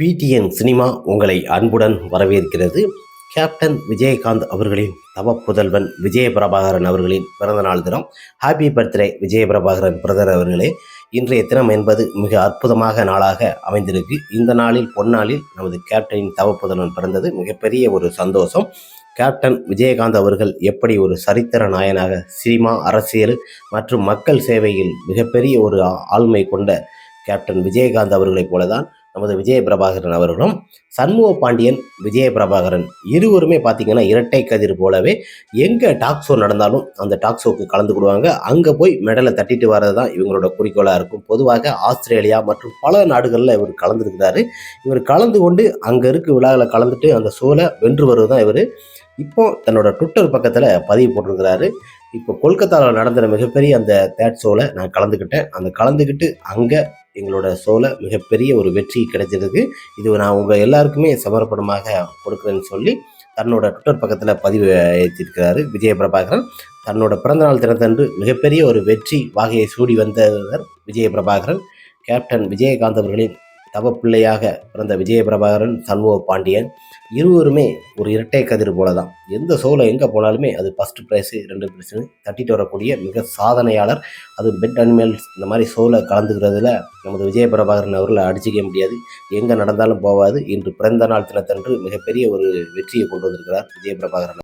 PTN cinema உங்களை அன்புடன் வரவேற்கிறது. கேப்டன் விஜயகாந்த் அவர்களின் தவ புதல்வன் விஜயபிரபாகரன் அவர்களின் பிறந்தநாள் தினம். ஹாப்பி பர்த்டே விஜயபிரபாகரன் பிரதர் அவர்களே. இன்றைய தினம் என்பது மிக அற்புதமாக நாளாக அமைந்திருக்கு. இந்த நாளில் பொன்னாளில் நமது கேப்டனின் தவ புதல்வன் பிறந்தது. மிகப்பெரிய ஒரு சந்தோஷம். கேப்டன் விஜயகாந்த் அவர்கள் எப்படி ஒரு சரித்திர நாயனாக சினிமா அரசியல் மற்றும் மக்கள் சேவையில் மிகப்பெரிய ஒரு ஆளுமை கொண்ட கேப்டன் விஜயகாந்த் அவர்களைப் போலதான் நமது விஜய பிரபாகரன் அவர்களும் சண்முக பாண்டியன் விஜய பிரபாகரன் இருவருமே பார்த்திங்கன்னா இரட்டை கதிர் போலவே எங்கே டாக் ஷோ நடந்தாலும் அந்த டாக் ஷோக்கு கலந்துக்கிடுவாங்க அங்கே போய் மெடலை தட்டிட்டு வர்றது தான் இவங்களோட குறிக்கோளாக இருக்கும். பொதுவாக ஆஸ்திரேலியா மற்றும் பல நாடுகளில் இவர் கலந்துருக்கிறாரு. இவர் கலந்து கொண்டு அங்கே இருக்க விழாவில் கலந்துட்டு அந்த ஷோவில் வென்று வருவது தான் இவர். இப்போ தன்னோட ட்விட்டர் பக்கத்தில் பதிவு போட்டிருக்கிறாரு. இப்போ கொல்கத்தாவில் நடந்த மிகப்பெரிய அந்த தேட் ஷோவில் நான் கலந்துக்கிட்டேன் அந்த கலந்துக்கிட்டு அங்கே எங்களோட ஷோவில் மிகப்பெரிய ஒரு வெற்றி கிடைச்சிருக்கு. இது நான் உங்கள் எல்லாருக்குமே சமர்ப்பணமாக கொடுக்குறேன்னு சொல்லி தன்னோட ட்விட்டர் பக்கத்தில் பதிவு ஏற்றிருக்கிறாரு விஜய பிரபாகரன் தன்னோட பிறந்தநாள் தினத்தன்று மிகப்பெரிய ஒரு வெற்றி வாகையை சூடி வந்தவர் விஜய பிரபாகரன் கேப்டன் விஜயகாந்த் அவர்களின் தவ பிள்ளையாக பிறந்த விஜய பிரபாகரன் சண்முக பாண்டியன் இருவருமே ஒரு இரட்டை கதிர் போல தான் எந்த ஷோவில் எங்கே போனாலுமே அது ஃபஸ்ட்டு ப்ரைஸு ரெண்டு ப்ரைஸுன்னு தட்டிட்டு வரக்கூடிய மிக சாதனையாளர். அது பெட் அனிமல்ஸ் இந்த மாதிரி ஷோவில் கலந்துக்கிறதுல நமது விஜய பிரபாகரன் அவர்களை அடிச்சிக்க முடியாது. எங்கே நடந்தாலும் போவாது. இன்று பிறந்த நாள் தினத்தன்று மிகப்பெரிய ஒரு வெற்றியை கொண்டு வந்திருக்கிறார் விஜய பிரபாகரன்